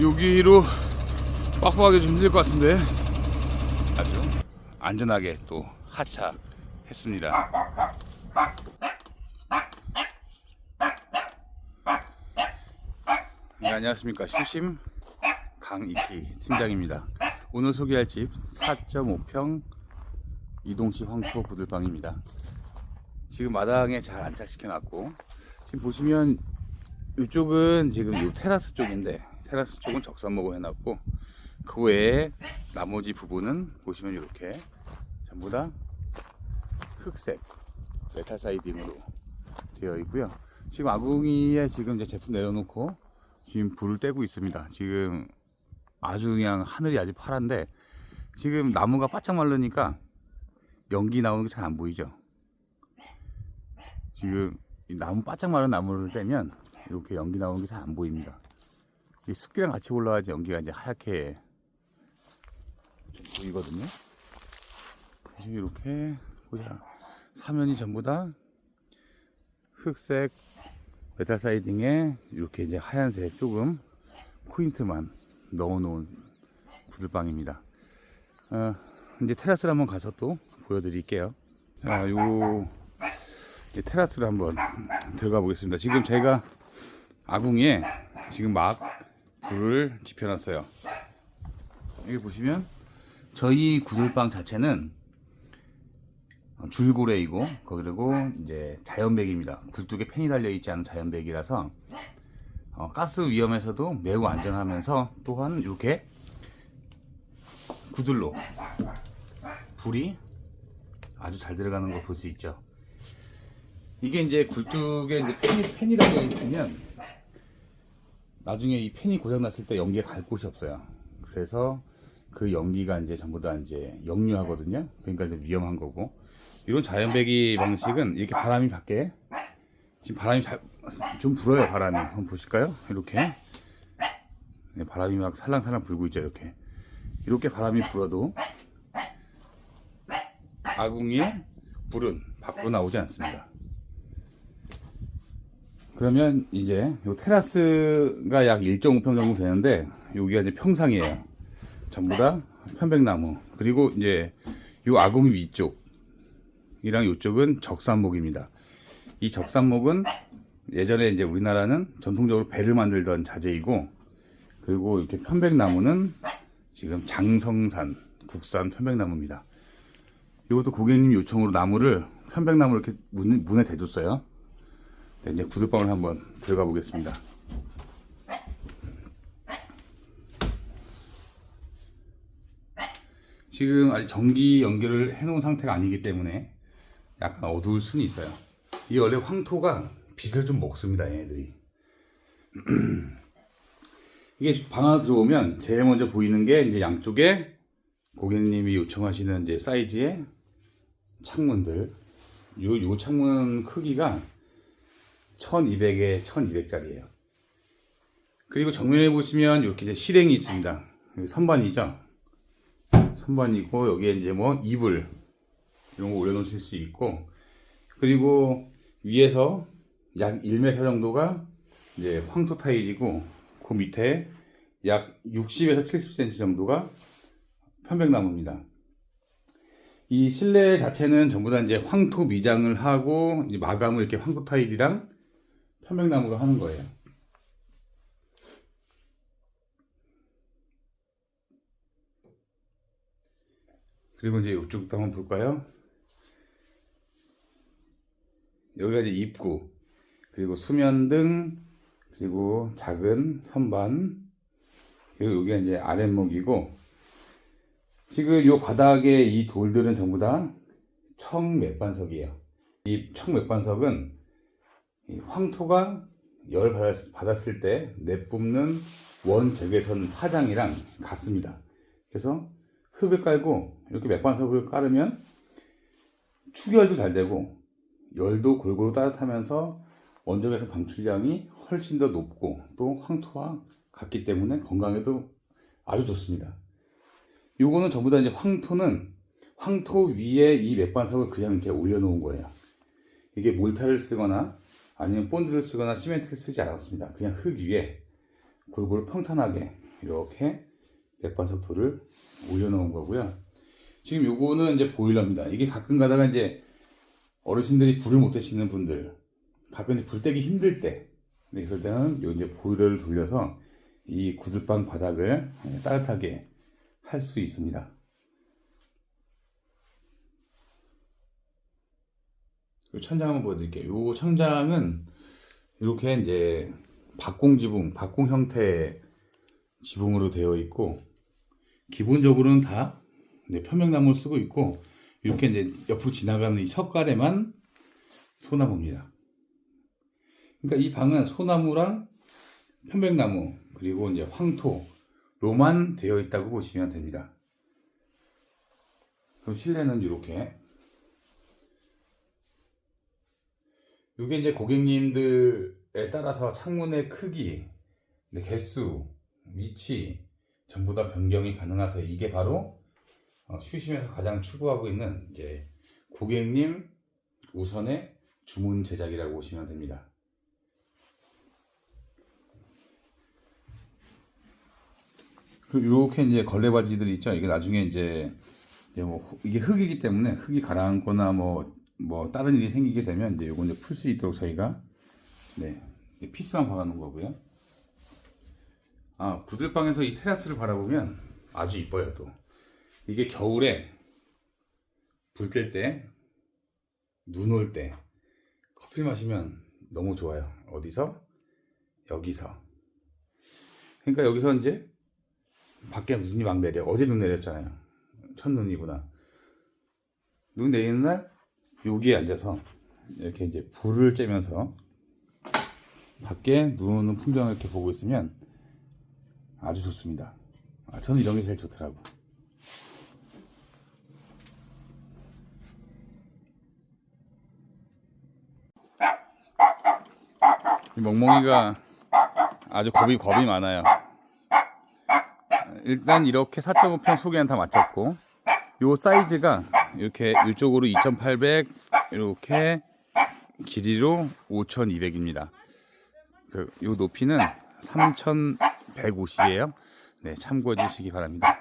여기로 빡빡하게 좀 힘들 것 같은데 아주 안전하게 또 하차 했습니다. 네, 안녕하십니까 시심 강익희 팀장입니다. 오늘 소개할 집 4.5평 이동식 황토 부들방입니다. 지금 마당에 잘 안착시켜 놨고 지금 보시면 이쪽은 지금 이 테라스 쪽인데 테라스 쪽은 적산목을 해놨고 그 외에 나머지 부분은 보시면 이렇게 전부 다 흑색 메탈 사이딩으로 되어 있고요. 지금 아궁이에 지금 이제 제품 내려놓고 지금 불을 떼고 있습니다. 지금 아주 그냥 하늘이 아주 파란데 지금 나무가 바짝 마르니까 연기 나오는 게 잘 안 보이죠. 지금 이 나무 바짝 마른 나무를 떼면 이렇게 연기 나오는 게 잘 안 보입니다. 이 습기랑 같이 올라와야지 연기가 이제 하얗게 좀 보이거든요. 이렇게 보자. 사면이 전부 다 흑색 메탈 사이딩에 이렇게 이제 하얀색 조금 포인트만 넣어놓은 구들방입니다. 어, 이제 테라스를 한번 가서 또 보여드릴게요. 자, 요 테라스를 한번 들어가 보겠습니다. 지금 제가 아궁이에 지금 막 불을 지펴놨어요. 여기 보시면 저희 구들방 자체는 줄고래이고 그리고 이제 자연백입니다. 굴뚝에 팬이 달려 있지 않은 자연백이라서 어, 가스 위험에서도 매우 안전하면서 또한 이렇게 구들로 불이 아주 잘 들어가는 걸 볼 수 있죠. 이게 이제 굴뚝에 이제 팬이, 팬이 달려 있으면 나중에 이 팬이 고장 났을 때 연기가 갈 곳이 없어요. 그래서 그 연기가 이제 전부 다 이제 역류하거든요. 그러니까 이제 위험한 거고. 이런 자연배기 방식은 이렇게 바람이 밖에 지금 바람이 잘, 좀 불어요 바람이 한번 보실까요? 이렇게 네, 바람이 막 살랑살랑 불고 있죠 이렇게 이렇게 바람이 불어도 아궁이에 불은 밖으로 나오지 않습니다. 그러면 이제 요 테라스가 약 1.5평 정도 되는데 여기가 이제 평상이에요. 전부 다 편백나무. 그리고 이제 요 아궁이 위쪽 이랑 이쪽은 적산목입니다. 이 적산목은 예전에 이제 우리나라는 전통적으로 배를 만들던 자재이고 그리고 이렇게 편백나무는 지금 장성산 국산 편백나무입니다. 이것도 고객님 요청으로 나무를 편백나무 이렇게 문, 문에 대줬어요. 네, 이제 구두방을 한번 들어가 보겠습니다. 지금 아직 전기 연결을 해놓은 상태가 아니기 때문에 약간 어두울 수는 있어요. 이 원래 황토가 빛을 좀 먹습니다, 얘네들이. 이게 방 안에 들어오면 제일 먼저 보이는 게 이제 양쪽에 고객님이 요청하시는 이제 사이즈의 창문들. 요, 요 창문 크기가 1200에 1200짜리예요. 그리고 정면에 보시면 이렇게 이제 실행이 있습니다. 선반이죠. 선반이고 여기에 이제 뭐 이불 이런 거 올려놓으실 수 있고 그리고 위에서 약 1m 정도가 이제 황토 타일이고 그 밑에 약 60에서 70cm 정도가 편백나무입니다. 이 실내 자체는 전부 다 이제 황토 미장을 하고 마감을 이렇게 황토 타일이랑 편백나무로 하는 거예요. 그리고 이제 이쪽도 한번 볼까요? 여기가 이제 입구, 그리고 수면등, 그리고 작은 선반, 그리고 여기가 이제 아랫목이고, 지금 요 바닥에 이 돌들은 전부 다 청맥반석이에요. 이 청맥반석은 이 황토가 열 받았- 받았 을 때 내뿜는 원적외선 화장이랑 같습니다. 그래서 흙을 깔고 이렇게 맥반석을 깔으면 추결도 잘 되고 열도 골고루 따뜻하면서 원적외선 방출량이 훨씬 더 높고 또 황토와 같기 때문에 건강에도 아주 좋습니다. 요거는 전부 다 이제 황토는 황토 위에 이 맥반석을 그냥 이렇게 올려놓은 거예요. 이게 몰타를 쓰거나 아니면 본드를 쓰거나 시멘트를 쓰지 않았습니다. 그냥 흙 위에 골고루 평탄하게 이렇게 맥반석토를 올려놓은 거고요. 지금 요거는 이제 보일러입니다. 이게 가끔 가다가 이제 어르신들이 불을 못 드시는 분들, 가끔 불 떼기 힘들 때, 네, 그럴 때는 요 이제 보일러를 돌려서 이 구들방 바닥을 따뜻하게 할 수 있습니다. 천장 한번 보여드릴게요. 요 천장은 이렇게 이제 박공 지붕, 박공 형태의 지붕으로 되어 있고 기본적으로는 다 편백나무를 쓰고 있고 이렇게 이제 옆으로 지나가는 이 석가래만 소나무입니다. 그러니까 이 방은 소나무랑 편백나무 그리고 이제 황토로만 되어 있다고 보시면 됩니다. 그럼 실내는 이렇게 이게 이제 고객님들에 따라서 창문의 크기, 네, 개수, 위치 전부 다 변경이 가능해서 이게 바로 어, 슈심에서 가장 추구하고 있는 이제 고객님 우선의 주문 제작이라고 보시면 됩니다. 이렇게 이제 걸레 바지들이 있죠. 이게 나중에 이제 이제 뭐 흙- 이게 흙이기 때문에 흙이 가라앉거나 뭐 뭐 다른 일이 생기게 되면 이제 요거 이제 풀 수 있도록 저희가 네 피스만 박아놓은 거고요. 아 구들방에서 이 테라스를 바라보면 아주 이뻐요 또. 이게 겨울에 불뗄 때, 눈 올 때 커피를 마시면 너무 좋아요. 어디서? 여기서. 그러니까 여기서 이제 밖에 눈이 막 내려. 어제 눈 내렸잖아요. 첫눈이구나. 눈 내리는 날 여기에 앉아서 이렇게 이제 불을 쬐면서 밖에 눈 오는 풍경을 이렇게 보고 있으면 아주 좋습니다. 아, 저는 이런 게 제일 좋더라고. 이 멍멍이가 아주 겁이 겁이 많아요. 일단 이렇게 4.5평 소개는 다 마쳤고 요 사이즈가 이렇게 이쪽으로 2,800 이렇게 길이로 5,200입니다. 그 요 높이는 3,150이에요. 네, 참고해 주시기 바랍니다.